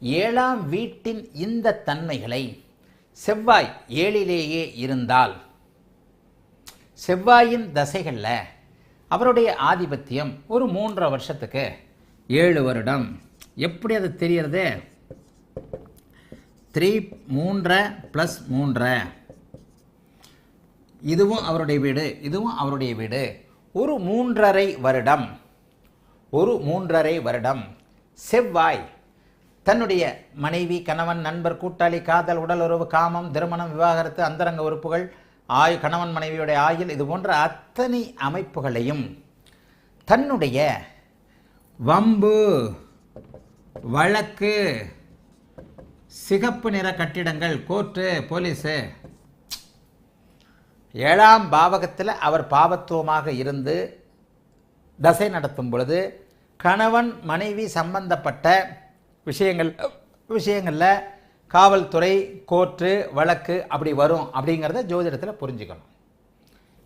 ஏழாம் வீட்டின் இந்த தன்மைகளை செவ்வாய் ஏழிலேயே இருந்தால் செவ்வாயின் தசைகளில் அவருடைய ஆதிபத்தியம் ஒரு மூன்றரை வருஷத்துக்கு ஏழு வருடம். எப்படி அது தெரியறது த்ரீ மூன்றரை ப்ளஸ் மூன்றரை. இதுவும் அவருடைய வீடு இதுவும் அவருடைய வீடு. ஒரு மூன்றரை வருடம் ஒரு மூன்றரை வருடம் செவ்வாய் தன்னுடைய மனைவி கணவன் நண்பர் கூட்டாளி காதல் உடலுறவு காமம் திருமணம் விவாகரத்து அந்தரங்க உறுப்புகள் ஆய் கணவன் மனைவியுடைய ஆயுள் இது போன்ற அத்தனை அமைப்புகளையும் தன்னுடைய வம்பு வழக்கு சிகப்பு நிற கட்டிடங்கள் கோர்ட்டு போலீஸு ஏழாம் பாவகத்தில் அவர் பாவத்துவமாக இருந்து தசை நடத்தும் பொழுது கணவன் மனைவி சம்பந்தப்பட்ட விஷயங்கள் விஷயங்களில் காவல்துறை கோர்ட்டு வழக்கு அப்படி வரும் அப்படிங்கிறத ஜோதிடத்தில் புரிஞ்சுக்கணும்.